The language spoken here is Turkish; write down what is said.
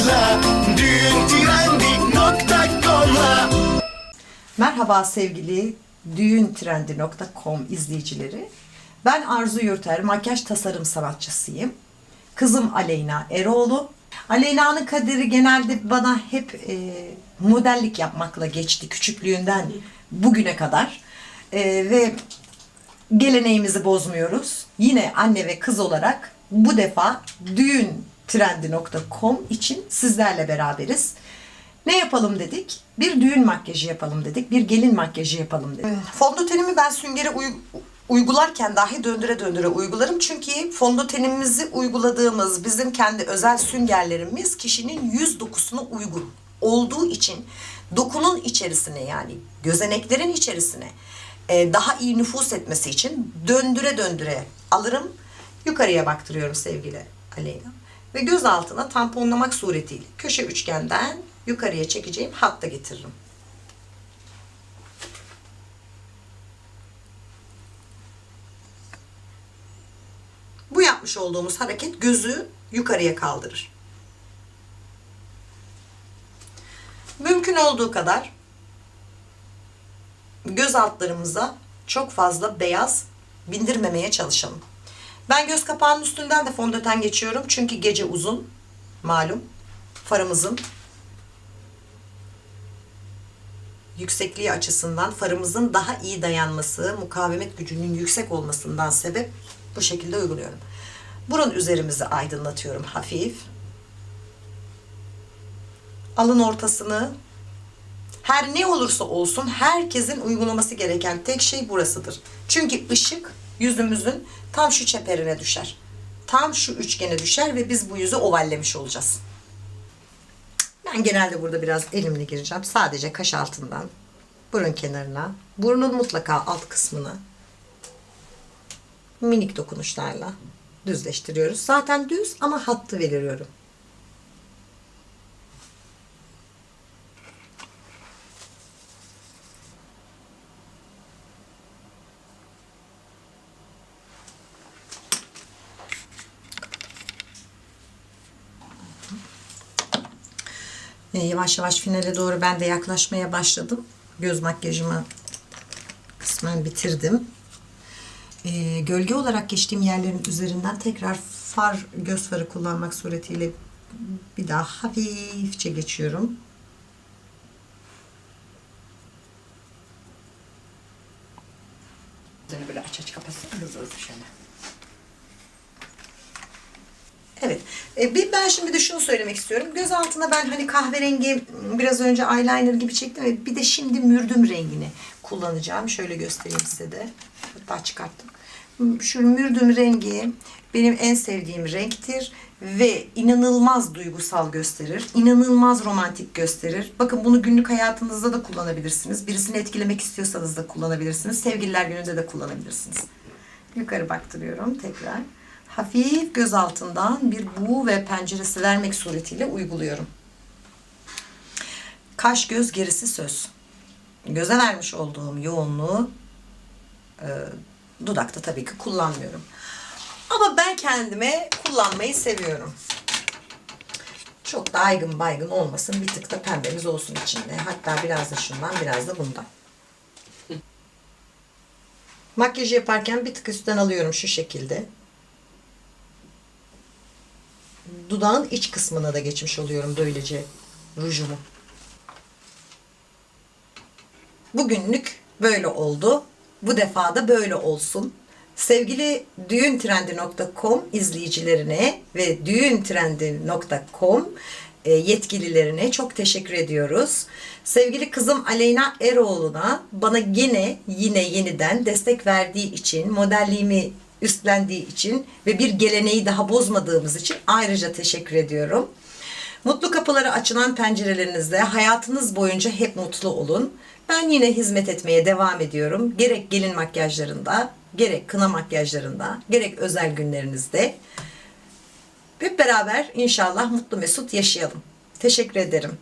tıkla düğüntrendi.com'la Merhaba sevgili düğüntrendi.com izleyicileri. Ben Arzu Yurter, makyaj tasarım sanatçısıyım. Kızım Aleyna Eroğlu. Aleyna'nın kaderi genelde bana hep e, modellik yapmakla geçti küçüklüğünden bugüne kadar. E, ve geleneğimizi bozmuyoruz. Yine anne ve kız olarak bu defa düğüntrendi.com için sizlerle beraberiz. Ne yapalım dedik? Bir düğün makyajı yapalım dedik. Bir gelin makyajı yapalım dedik. Fondötenimi ben süngere uy- uygularken dahi döndüre döndüre uygularım. Çünkü fondötenimizi uyguladığımız bizim kendi özel süngerlerimiz kişinin yüz dokusuna uygun olduğu için dokunun içerisine yani gözeneklerin içerisine e, daha iyi nüfus etmesi için döndüre döndüre alırım. Yukarıya baktırıyorum sevgili Aleyna. Ve göz altına tamponlamak suretiyle köşe üçgenden yukarıya çekeceğim hatta getiririm. Bu yapmış olduğumuz hareket gözü yukarıya kaldırır. Mümkün olduğu kadar göz altlarımıza çok fazla beyaz bindirmemeye çalışalım. Ben göz kapağının üstünden de fondöten geçiyorum. Çünkü gece uzun. Malum. Farımızın yüksekliği açısından farımızın daha iyi dayanması, mukavemet gücünün yüksek olmasından sebep bu şekilde uyguluyorum. Burun üzerimizi aydınlatıyorum hafif. Alın ortasını her ne olursa olsun herkesin uygulaması gereken tek şey burasıdır. Çünkü ışık yüzümüzün tam şu çeperine düşer. Tam şu üçgene düşer ve biz bu yüzü ovallemiş olacağız. Ben genelde burada biraz elimle gireceğim. Sadece kaş altından burun kenarına, burnun mutlaka alt kısmına minik dokunuşlarla düzleştiriyoruz. Zaten düz ama hattı veriyorum. Yavaş yavaş finale doğru ben de yaklaşmaya başladım. Göz makyajımı kısmen bitirdim. E, gölge olarak geçtiğim yerlerin üzerinden tekrar far göz farı kullanmak suretiyle bir daha hafifçe geçiyorum. E, bir ben şimdi de şunu söylemek istiyorum. Göz altına ben hani kahverengi biraz önce eyeliner gibi çektim ve bir de şimdi mürdüm rengini kullanacağım. Şöyle göstereyim size de. Hatta çıkarttım. Şu mürdüm rengi benim en sevdiğim renktir ve inanılmaz duygusal gösterir. inanılmaz romantik gösterir. Bakın bunu günlük hayatınızda da kullanabilirsiniz. Birisini etkilemek istiyorsanız da kullanabilirsiniz. Sevgililer gününde de kullanabilirsiniz. Yukarı baktırıyorum tekrar hafif göz altından bir buğu ve penceresi vermek suretiyle uyguluyorum. Kaş göz gerisi söz. Göze vermiş olduğum yoğunluğu e, dudakta tabii ki kullanmıyorum. Ama ben kendime kullanmayı seviyorum. Çok da aygın baygın olmasın. Bir tık da pembemiz olsun içinde. Hatta biraz da şundan biraz da bundan. Makyajı yaparken bir tık üstten alıyorum şu şekilde. Dudağın iç kısmına da geçmiş oluyorum böylece rujumu. Bugünlük böyle oldu. Bu defa da böyle olsun. Sevgili düğüntrendi.com izleyicilerine ve düğüntrendi.com e, yetkililerine çok teşekkür ediyoruz. Sevgili kızım Aleyna Eroğlu'na bana gene yine yeniden destek verdiği için, modelliğimi üstlendiği için ve bir geleneği daha bozmadığımız için ayrıca teşekkür ediyorum. Mutlu kapıları açılan pencerelerinizde hayatınız boyunca hep mutlu olun. Ben yine hizmet etmeye devam ediyorum. Gerek gelin makyajlarında, gerek kına makyajlarında, gerek özel günlerinizde. Hep beraber inşallah mutlu mesut yaşayalım. Teşekkür ederim.